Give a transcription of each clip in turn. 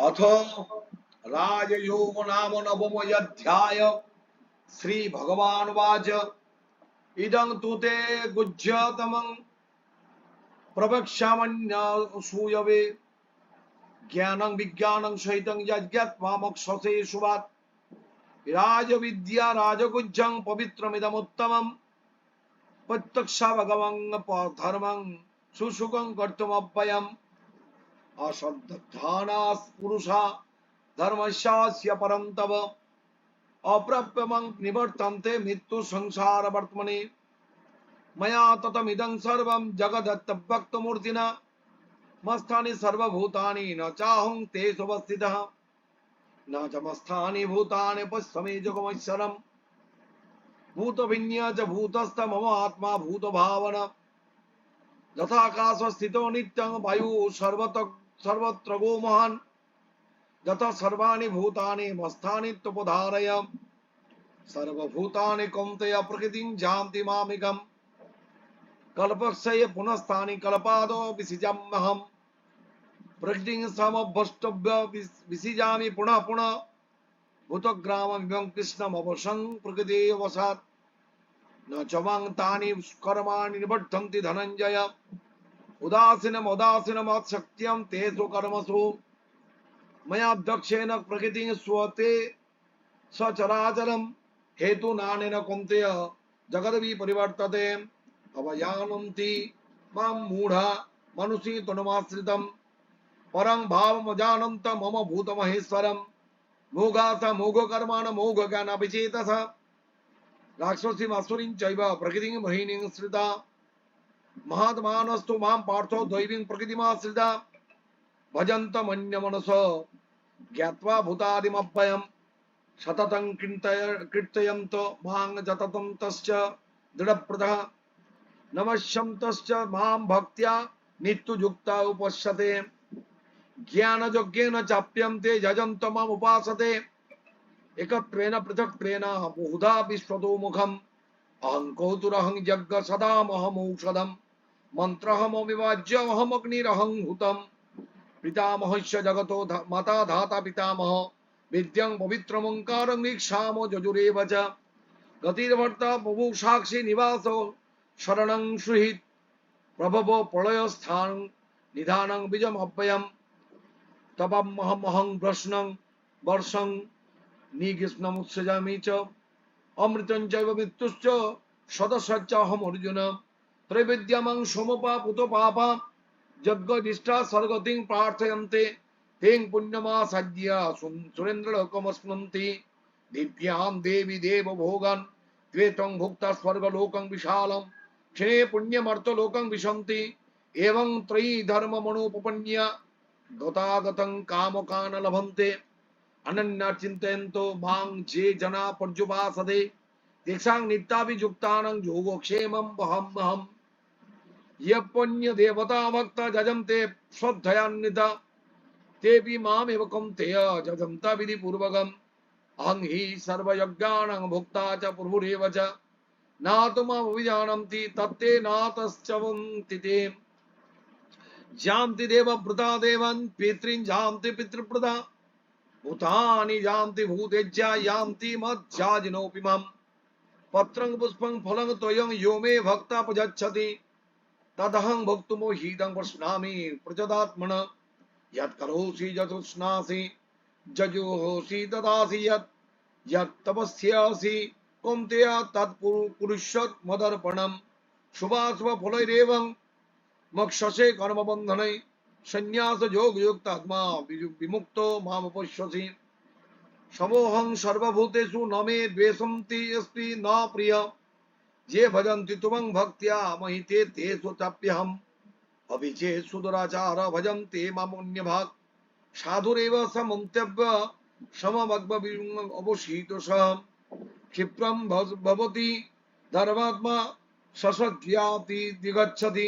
अथ राजयोग नाम नवमोऽध्याय श्री भगवान वाच इदं तु ते गुज्यतमं प्रवक्ष्यामन्यसूयवे ज्ञानं विज्ञानं सहितं यज्ञत्वामक्षसे शुभात् राजविद्या राजगुज्जं पवित्रमिदमुत्तमं प्रत्यक्षा भगवं धर्मं सुसुखं कर्तुमव्ययम् अश्रद्धानाः पुरुषा धर्मस्यास्य परं तव अप्राप्यमं निवर्तन्ते मृत्यु संसार वर्त्मनि मया ततमिदं सर्वं जगदत्तभक्तमूर्तिना मस्थानि सर्वभूतानि न चाहं तेषु अवस्थितः न च मस्थानि भूतानि पश्यमे जगमैश्वरम् भूतभिन्य च भूतस्थ मम आत्मा भूतभावन यथाकाशस्थितो नित्यं वायुः सर्वत सर्वत्र गो महान् यथा सर्वाणि भूतानि मस्थानि त्वपधारय सर्वभूतानि कौन्तेय प्रकृतिं जान्ति मामिकम्। कल्पक्षये पुनस्तानि कल्पादो विसिजाम्यहम्। प्रकृतिं समभ्रष्टव्य विसिजामि पुनः पुनः। भूतग्राममिमं कृष्णमवशं प्रकृतेऽवसात् न च माँ तानि कर्माणि निबद्धन्ति धनञ्जय। उदासीनमुदासीनमत्शक्त्यं तेषु कर्मसु मया दक्षेण प्रकृतिं स्वते सचराचरं हेतुनानेन कुन्तेय जगदपि परिवर्तते अवयानन्ति मां मूढा मनुषी तनुमाश्रितं परं भावमजानन्त मम भूतमहेश्वरं मोघाथ मोघकर्माण मोघज्ञानविचेतस राक्षसीमासुरीं चैव प्रकृतिं मोहिनीं श्रिता महात्मानस्तु माँ पार्थो दैवीं प्रकृतिमाश्रिता भजन्तमन्यमनस। ज्ञात्वा भूतादिमव्ययम् सततं कीर्तय कीर्तयन्त माँ जततं तश्च दृढप्रदः। नमस्यन्तश्च माँ भक्त्या नित्ययुक्ता उपश्यते ज्ञानयज्ञेन चाप्यन्ते यजन्त माम् उपासते एकत्वेन पृथक्त्वेन बहुधा অহং কৌতুরহং যজ্ঞ সদামহম ঔষধম মন্ত্রহম অবিভাজ্যহমগ্নিরহং হুতম পিতামহস্য জগত মাতা ধাতা পিতামহ বিদ্যং পবিত্রমঙ্কারং নিঃসাম যজুরেব চ গতির্ভর্তা প্রভু সাক্ষী নিবাস শরণং সুহিত প্রভব প্রলয় স্থান নিধানং বীজম অব্যয়ম তপমহমহং প্রশ্নং বর্ষং নিগৃষ্ণমুৎসৃজামি চ चैव मृत्युश्च सदसच्च अहम् अर्जुन त्रैविद्यमं सोमपापुत पापा यज्ञनिष्ठा सर्गतिं प्रार्थयन्ते तें पुण्यमासाद्य सुरेन्द्रलोकमश्नुन्ति दिव्यां देवी देवभोगान् त्वेतं भुक्ता स्वर्गलोकं विशालं क्षणे पुण्यमर्थलोकं विशन्ति एवं त्रयी धर्ममणोपपन्य गतागतं कामकान लभन्ते অনন্যা চিন্তয়ন্ত মাং যে জনা পর্যুপাসদে তেষাং নিত্যাভিযুক্তানং যোগক্ষেমম বহম্মহম ইয় পুণ্য দেবতা ভক্ত যজন্তে শ্রদ্ধয়ান্বিতা তেপি মাম এবকম তেয় যজন্ত বিধি পূর্বকম অহং হি সর্বযজ্ঞানং ভুক্তা চ প্রভুরেব চ না তোমাম অভিজানন্তি তত্তে নাতশ্চবন্তি তে যান্তি দেব ভৃতা দেবন পিতৃন যান্তি পিতৃপ্রদা भूतानि यान्ति भूतेज्या, यान्ति मज्जाजिनोपिमम् पत्रं पुष्पं फलं त्वयं यो मे भक्ता प्रजच्छति तदहं भक्तुमो हीदं प्रश्नामि प्रजदात्मन यत् यत्करोषि यतृष्णासि जजुहोषि ददासि यत्। यत् तपस्यासि कुमतेय यत्तपस्यासि मदर्पणं शुभाशुभ फलैरेवं मक्षसे कर्मबन्धनै। সন্ন্যাস যোগ যুক্ত আত্মা বিমুক্ত মাম পশ্যসি। সমোহং সর্বভূতেষু নমে দ্বেষন্তি অস্তি ন প্রিয়। যে ভজন্তি তুমং ভক্তিয়া মহিতে তেষু চাপ্যহম। অভিচে সুদরাচার ভজন্তে মামুন্য ভাগ সাধুরেব সমন্তব্য সমভগ্ম অবসীত সহ ক্ষিপ্রম ভবতি ধর্মাত্মা সসজ্ঞাতি দিগচ্ছতি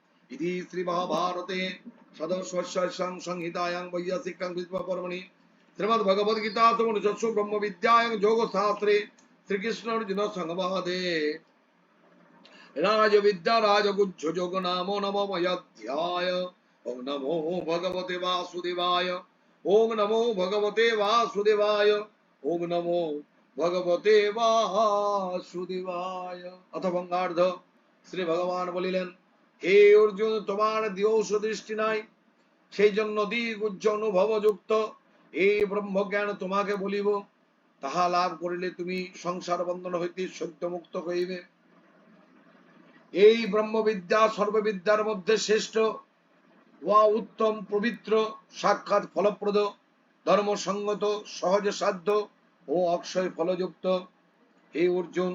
যুক্তব্য মমাত্মানম মৎপরায়ণः ইতি শ্রী মহাভারতে সদস্বস্যাং সংহিতায়াং বৈয়াসিকাং বিদ্যপরমণি শ্রীমদ ভগবদ গীতা সমনুষৎসু ব্রহ্ম বিদ্যায়াং যোগ শাস্ত্রে শ্রীকৃষ্ণ অর্জুন সংবাদে রাজ বিদ্যা রাজগুজ্জ যোগ নামো নমো ময়াধ্যায় ওম নমো ভগবতে হে অর্জুন, তোমার দিয়ৌষ দৃষ্টি নাই। সেই জন্য দিগুজ্জ অনুভব যুক্ত এই ব্রহ্মজ্ঞান তোমাকে বলিব, তাহা লাভ করিলে তুমি সংসার বন্ধন হইতে সত্য মুক্ত হইবে। এই ব্রহ্মবিদ্যা সর্ববিদ্যার মধ্যে শ্রেষ্ঠ। ওয়া উত্তম, পবিত্র, সাক্ষাৎ ফলপ্রদ, ধর্মসঙ্গত সহজ সাধ্য ও অক্ষয় ফলযুক্ত। হে অর্জুন,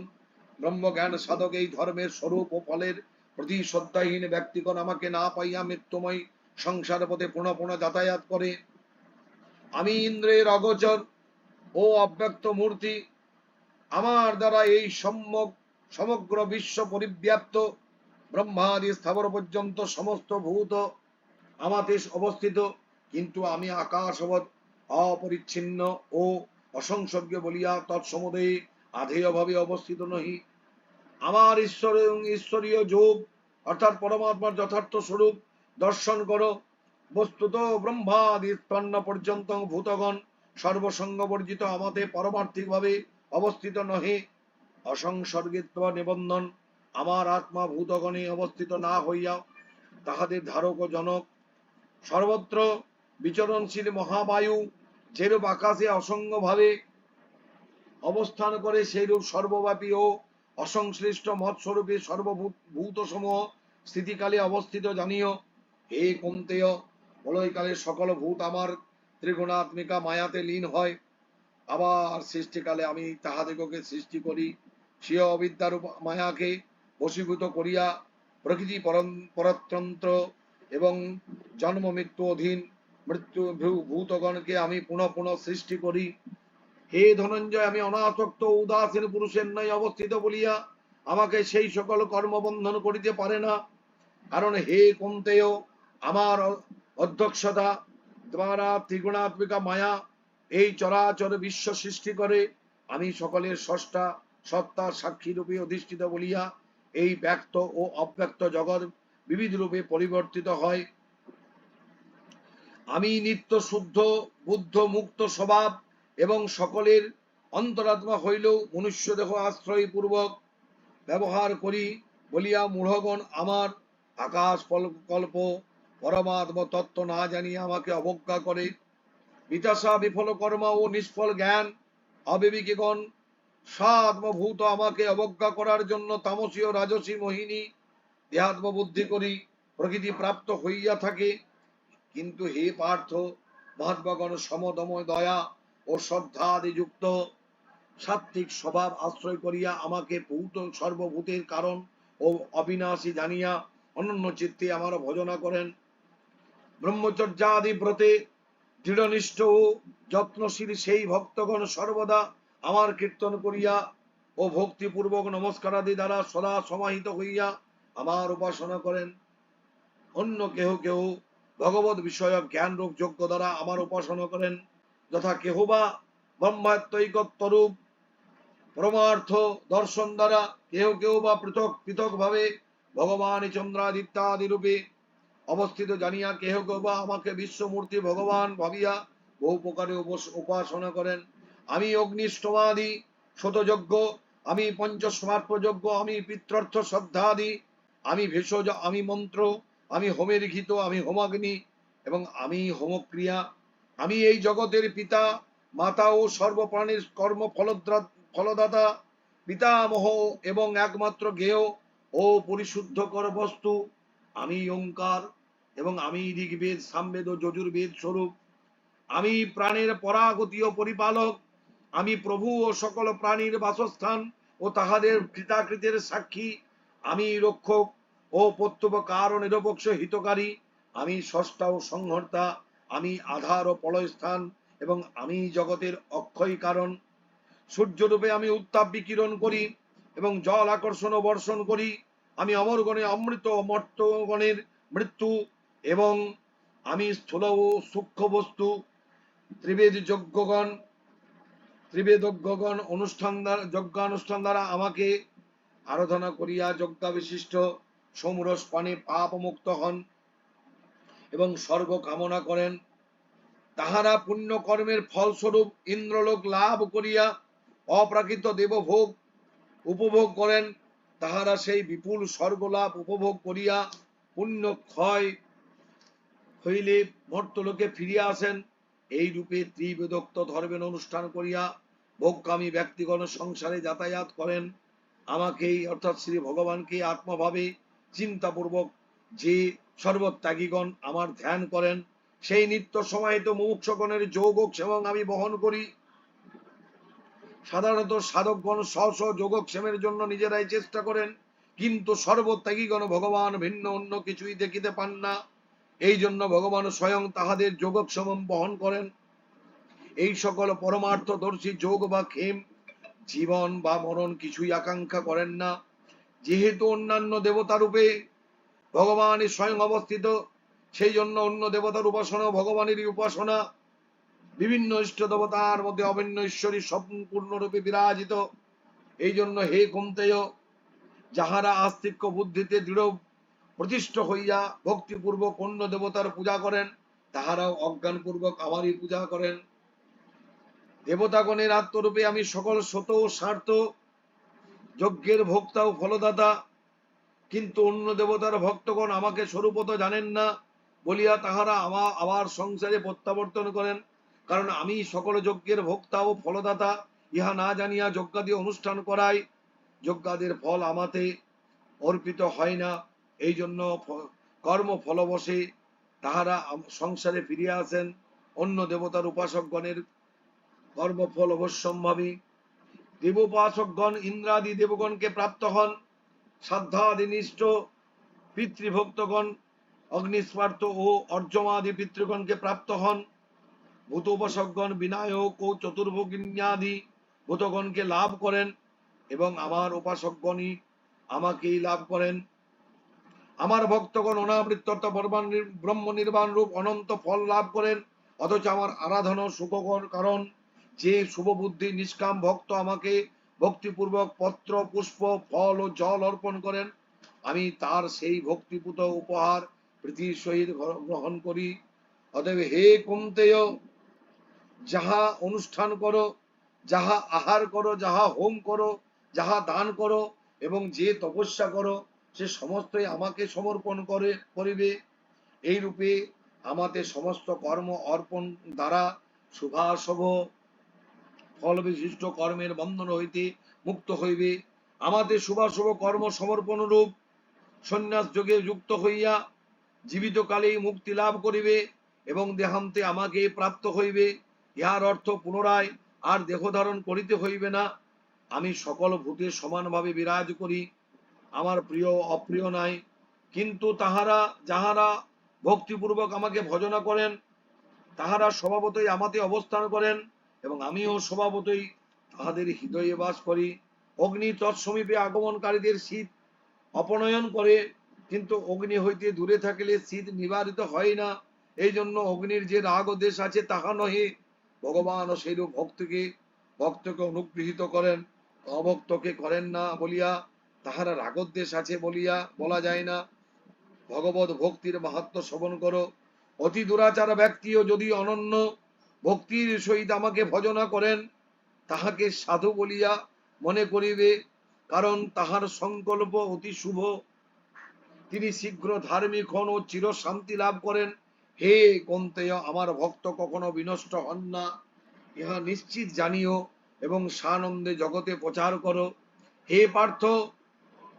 ব্রহ্মজ্ঞান সাধক এই ধর্মের স্বরূপ ও ফলের প্রতি শ্রদ্ধাহীন ব্যক্তিগণ আমাকে না পাইয়া মৃত্যুময় সংসার পথে পুনঃ পুনঃ যাতায়াত করে। আমি ইন্দ্রের অগোচর ও অব্যক্ত মূর্তি। আমার দ্বারা এই সম্যক, সমগ্র বিশ্ব পরিব্যাপ্ত ব্রহ্মাদি স্থাবর পর্যন্ত সমস্ত ভূত আমাতে অবস্থিত। কিন্তু আমি আকাশবৎ অপরিচ্ছিন্ন ও অসংসর্গ বলিয়া তৎসমুদয়ে আধেয়ভাবে অবস্থিত নহি। আমার ঈশ্বর এবং ঈশ্বরীয় যোগ, অর্থাৎ পরমাত্মার যথার্থ স্বরূপ, দর্শন করো। বস্তুত ব্রহ্মাদি স্তন্ন পর্যন্ত ভূতগণ সর্বসঙ্গ বর্জিত আমাতে পারমার্থিক ভাবে অবস্থিত নহে। অসংসর্গিত্ব নিবন্ধন, আমার আত্মা ভূতগণে অবস্থিত না হইয়া তাহাদের ধারক জনক। সর্বত্র বিচরণশীল মহাবায়ু যেরূপ আকাশে অসঙ্গ ভাবে অবস্থান করে, সেইরূপ সর্বব্যাপী ও অসংশ্লিষ্ট মৎস্বরূপে সর্বভূত ভূত সমূহ স্থিতিকালে অবস্থিত জানিও। হে কন্তেয় প্রলয়কালে সকল ভূত আমার ত্রিগুণাত্মিকা মায়াতে লীন হয়। আবার সৃষ্টিকালে আমি তাহাদিগকে সৃষ্টি করি। স্বীয় অবিদ্যার মায়াকে বশীভূত করিয়া প্রকৃতি পরতন্ত্র এবং জন্ম মৃত্যু অধীন মৃত্যু ভূতগণকে আমি পুনঃ পুনঃ সৃষ্টি করি। হে ধনঞ্জয়, আমি অনাসক্ত, উদাসীন পুরুষের ন্যায় অবস্থিত বলিয়া আমাকে সেই সকল কর্মবন্ধন করিতে পারে না। কারণ হে কুন্তেয়, আমার অধ্যক্ষতা দ্বারা ত্রিগুণাত্মিকা মায়া, এই চরাচর বিশ্ব সৃষ্টি করে আমি সকলের স্রষ্টা, সত্তা সাক্ষী রূপে অধিষ্ঠিত বলিয়া এই ব্যক্ত ও অব্যক্ত জগৎ বিবিধ রূপে পরিবর্তিত হয়। আমি নিত্য শুদ্ধ, বুদ্ধ, মুক্ত স্বভাব এবং সকলের অন্তরাত্মা হইলেও মনুষ্য দেহ আশ্রয় পূর্বক ব্যবহার করি বলিয়া মূঢ়গণ আমার আকাশ কল- কল্প, পরমাত্ম তত্ত্ব না জানিয়ে আমাকে অবজ্ঞা করে। বিতাসা বিফল কর্ম ও নিষ্ফল জ্ঞান অবিবেকীগণ সাত্মভূত আমাকে অবজ্ঞা করার জন্য তামসীয় রাজসী মোহিনী দেহাত্ম বুদ্ধি করি, প্রকৃতি প্রাপ্ত হইয়া থাকে। কিন্তু হে পার্থ, মহাত্মাগণ, সমদময় দয়া ও শ্রদ্ধাদি যুক্ত সাত্বিক স্বভাব আশ্রয় করিয়া আমাকে ভূত, সর্বভূতের কারণ ও অবিনাশী জানিয়া অনন্য চিত্তে আমার ভজনা করেন। ব্রহ্মচর্যাদি ব্রতে দৃঢ়নিষ্ঠ ও যত্নশীল সেই ভক্তগণ সর্বদা আমার কীর্তন করিয়া ও ভক্তিপূর্বক নমস্কারাদি দ্বারা সদা সমাহিত হইয়া আমার উপাসনা করেন। অন্য কেহ কেহ ভগবত বিষয়ক জ্ঞান রূপ যোগ্য দ্বারা আমার উপাসনা করেন। যথা কেহ বা ব্রহ্মাত্মৈকত্বরূপ পরমার্থ দর্শন দ্বারা কেহ কেহ বা পৃথক পৃথক ভাবে ভগবান চন্দ্রাদিত্যাদি রূপে অবস্থিত জানিয়া কেহ কেহ বা আমাকে বিশ্বমূর্তি ভগবান ভাবিয়া বহু প্রকারে উপাসনা করেন। আমি অগ্নিষ্টমাদি শতযজ্ঞ, আমি পঞ্চস্মার্পযজ্ঞ আমি পিত্রার্থ শ্রদ্ধাদি, আমি ভেষজ, আমি মন্ত্র, আমি হোমের ঘিত আমি হোমাগ্নি এবং আমি হোমক্রিয়া আমি এই জগতের পিতা, মাতা ও সর্বপ্রাণীর কর্ম ফলদাতা, পিতামহ এবং একমাত্র জ্ঞেয় ও পরিশুদ্ধকর বস্তু আমি ওঙ্কার এবং আমি ঋগ্বেদ, সামবেদ ও যজুর্বেদ স্বরূপ। আমি প্রাণের পরাগতীয় পরিপালক। আমি প্রভু ও সকল প্রাণীর বাসস্থান ও তাহাদের কৃতাকৃতের সাক্ষী। আমি রক্ষক ও প্রত্যুপকার ও নিরপেক্ষ হিতকারী। আমি স্রষ্টা ও সংহর্তা। আমি আধার ও প্রলয়স্থান এবং আমি জগতের অক্ষয় কারণ। সূর্যরূপে আমি উত্তাপ বিকিরণ করি এবং জল আকর্ষণ ও বর্ষণ করি। আমি অমরগণে অমৃত মর্তগণের মৃত্যু এবং আমি স্থূল ও সূক্ষ্ম বস্তু। ত্রিবেদ যজ্ঞগণ, ত্রিবেদজ্ঞগণ অনুষ্ঠান দ্বারা, যজ্ঞানুষ্ঠান দ্বারা আমাকে আরাধনা করিয়া যজ্ঞা বিশিষ্ট সমরস পানে পাপ মুক্ত হন। এবং স্বর্গ কামনা করেন। তাহারা পুণ্য কর্মের ফলস্বরূপ ইন্দ্রলোক লাভ করিয়া অপ্রাকৃত দেবভোগ উপভোগ করেন। তাহারা সেই বিপুল স্বর্গ লাভ উপভোগ করিয়া পুণ্য ক্ষয় হইলে মর্তলোকে ফিরিয়া আসেন। এই রূপে ত্রিবেদোক্ত ধর্মের অনুষ্ঠান করিয়া ভোগকামী ব্যক্তিগণ সংসারে যাতায়াত করেন। আমাকেই অর্থাৎ শ্রী ভগবানকে আত্মভাবে চিন্তাপূর্বক যে সর্বত্যাগীগণ আমার ধ্যান করেন। সেই নিত্য সমাহিত মুমুক্ষগণের যোগ এবং আমি বহন করি। সাধারণত সাধকগণ স্ব স্ব যোগক্ষেমের জন্য নিজেরাই চেষ্টা করেন, কিন্তু সর্বত্যাগীগণ ভগবান ভিন্ন অন্য কিছুই দেখিতে পান না। এই জন্য ভগবান স্বয়ং তাহাদের যোগক্ষেম বহন করেন। এই সকল পরমার্থদর্শী যোগ বা ক্ষেম জীবন বা মরণ কিছুই আকাঙ্ক্ষা করেন না। যেহেতু অন্যান্য দেবতা রূপে ভগবানই স্বয়ং অবস্থিত। সেই জন্য অন্য দেবতার উপাসনা ভগবানেরই উপাসনা। বিভিন্ন ইষ্ট দেবতার মধ্যে অভিন্ন ঈশ্বরী সম্পূর্ণরূপে বিরাজিত। এই জন্য হে কুন্তেয়, যাহারা আস্তিক্য বুদ্ধিতে দৃঢ় প্রতিষ্ঠ হইয়া ভক্তিপূর্বক অন্য দেবতার পূজা করেন, তাহারাও অজ্ঞানপূর্বক আমারই পূজা করেন। দেবতাগণের আত্মরূপে আমি সকল শত স্বার্থ যজ্ঞের ভোক্তা ও ফলদাতা কিন্তু অন্য দেবতার ভক্তগণ আমাকে স্বরূপত জানেন না, বলিয়া তাহারা আমা, আবার সংসারে প্রত্যাবর্তন করেন। কারণ আমি সকল যজ্ঞের ভোক্তা ও ফলদাতা, ইহা না জানিয়া যজ্ঞাদি অনুষ্ঠান করাই, যজ্ঞাদের ফল আমাতে অর্পিত হয় না। এই জন্য কর্ম ফলবশে তাহারা সংসারে ফিরিয়া আসেন। অন্য দেবতার উপাসকগণের কর্মফল অবশ্যম্ভাবী। দেবোপাসকগণ ইন্দ্রাদি দেবগণকে প্রাপ্ত হন। সাধ্যাদিনিষ্ঠ পিতৃভক্তগণ অগ্নিস্পার্থ ও অর্জমাদি পিতৃগণকে প্রাপ্ত হন। ভূত উপাসকগণ বিনায়ক ও চতুর্ভগিন্যাদি ভূতগণকে লাভ করেন এবং আমার উপাসকগণই আমাকেই লাভ করেন। আমার ভক্তগণ অনাবৃত্ত ব্রহ্ম নির্বাণ রূপ অনন্ত ফল লাভ করেন, অথচ আমার আরাধনা সুখকর কারণ যে শুভ বুদ্ধি নিষ্কাম ভক্ত আমাকে ভক্তিপূর্বক পত্র, পুষ্প, ফল ও জল অর্পণ করেন। আমি তার সেই ভক্তিপূত উপহার প্রীতির সহিত গ্রহণ করি। অতএব হে কুন্তেয় যাহা অনুষ্ঠান করো, যাহা আহার করো, যাহা হোম করো, যাহা দান করো এবং যে তপস্যা করো, সে সমস্তই আমাকে সমর্পণ করে, করিবে। এই রূপে আমাতে সমস্ত কর্ম অর্পণ দ্বারা শুভাশুভ ফল বিশিষ্ট কর্মের বন্ধন হইতে মুক্ত হইবে। আমাদের শুভাশুভ কর্ম সমর্পণ রূপ সন্ন্যাস যোগে যুক্ত হইয়া জীবিত কালেই মুক্তি লাভ করিবে এবং দেহান্তে আমাকে প্রাপ্ত হইবে। ইহার অর্থ পুনরায় আর দেহ ধারণ করিতে হইবে না। আমি সকল ভূতে সমানভাবে বিরাজ করি। আমার প্রিয় অপ্রিয় নাই। কিন্তু তাহারা, যাহারা ভক্তিপূর্বক আমাকে ভজনা করেন, তাহারা স্বভাবতই আমাতে অবস্থান করেন। এবং আমিও স্বভাবতই তাহাদের হৃদয়ে বাস করি। অগ্নি তৎসমীপে আগমনকারীদের শীত অপনয়ন করে, কিন্তু অগ্নি হইতে দূরে থাকিলে শীত নিবারিত হয় না। এই জন্য অগ্নির যে রাগ দেশ আছে, তাহা নহে। ভগবান সেইরূপ ভক্তকে ভক্তকে অনুগৃহীত করেন। অভক্তকে করেন না বলিয়া তাহারা রাগদ্বেষ আছে বলিয়া বলা যায় না। ভগবত ভক্তির মাহাত্ম শ্রবণ করো। অতি দুরাচার ব্যক্তিও যদি অনন্য ভক্তির সহিত আমাকে ভজনা করেন, তাহাকে সাধু বলিয়া মনে করিবে, কারণ তাহার সংকল্প অতি শুভ। তিনি শীঘ্র ধার্মিক হন ও চির শান্তি লাভ করেন। হে কন্তেয় আমার ভক্ত কখনো বিনষ্ট হন না। ইহা নিশ্চিত জানিও এবং সানন্দে জগতে প্রচার করো। হে পার্থ,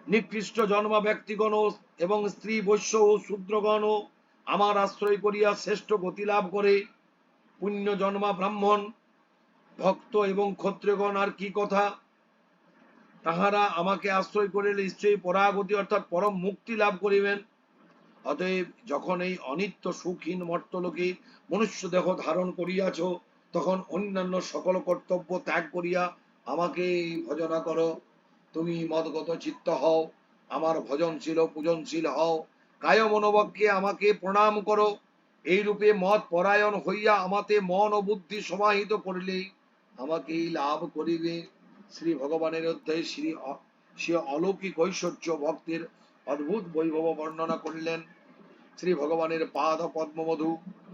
নিকৃষ্ট জন্মা ব্যক্তিগণ এবং স্ত্রী বৈশ্য ও শূদ্রগণ আমার আশ্রয় করিয়া শ্রেষ্ঠ গতি লাভ করে। পুণ্য জন্মা ব্রাহ্মণ, ভক্ত এবং ক্ষত্রিয়গণ আর কি কথা? তাহারা আমাকে আশ্রয় করিলে নিশ্চয়ই পরাগতি অর্থাৎ পরম মুক্তি লাভ করিবেন। অতএব যখন এই অনিত্য, সুখহীন মর্তলোকে মনুষ্য দেহ ধারণ করিয়াছ, তখন অন্যান্য সকল কর্তব্য ত্যাগ করিয়া আমাকে ভজনা করো। তুমি মদগত চিত্ত হও, আমার ভজনশীল পূজনশীল হও। কায় মনোবককে আমাকে প্রণাম করো। এই রূপে মত পরায়ণ হইয়া আমাতে মন ও বুদ্ধি সমাহিত করিলে আমাকেই লাভ করিবে। শ্রী ভগবানের অধ্যায়ে শ্রী সে অলৌকিক ঐশ্বর্য ভক্তের অদ্ভুত বৈভব বর্ণনা করিলেন। শ্রী ভগবানের পাদ পদ্মমধু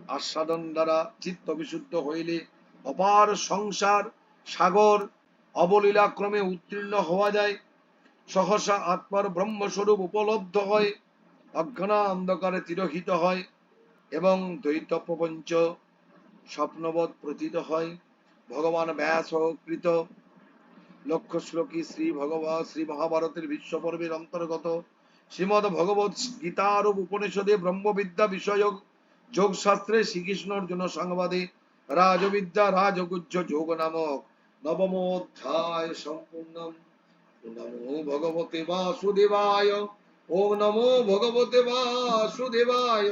আস্বাদন দ্বারা চিত্ত বিশুদ্ধ হইলে অপার সংসার সাগর অবলীলাক্রমে উত্তীর্ণ হওয়া যায়। সহসা আত্মার ব্রহ্মস্বরূপ উপলব্ধ হয় অজ্ঞানা অন্ধকারে তিরোহিত হয়। এবং দ্বৈত প্রপঞ্চ স্বপ্নবৎ প্রতীত হয়। ভগবান ব্যাস কৃত লক্ষ্য শ্লোকী শ্রী ভগবান শ্রী মহাভারতের বিশ্ব পর্বের অন্তর্গত শ্রীমদ ভগবত গীতার উপনিষদে ব্রহ্মবিদ্যা বিষয়ক যোগ শাস্ত্রে শ্রীকৃষ্ণ অর্জুন সংবাদে রাজবিদ্যা রাজগুজ্জ যোগ নামক নবম অধ্যায় সম্পূর্ণ নমো ভগবতে বাসুদেবায়। ওম নমো ভগবতে বাসুদেবায়।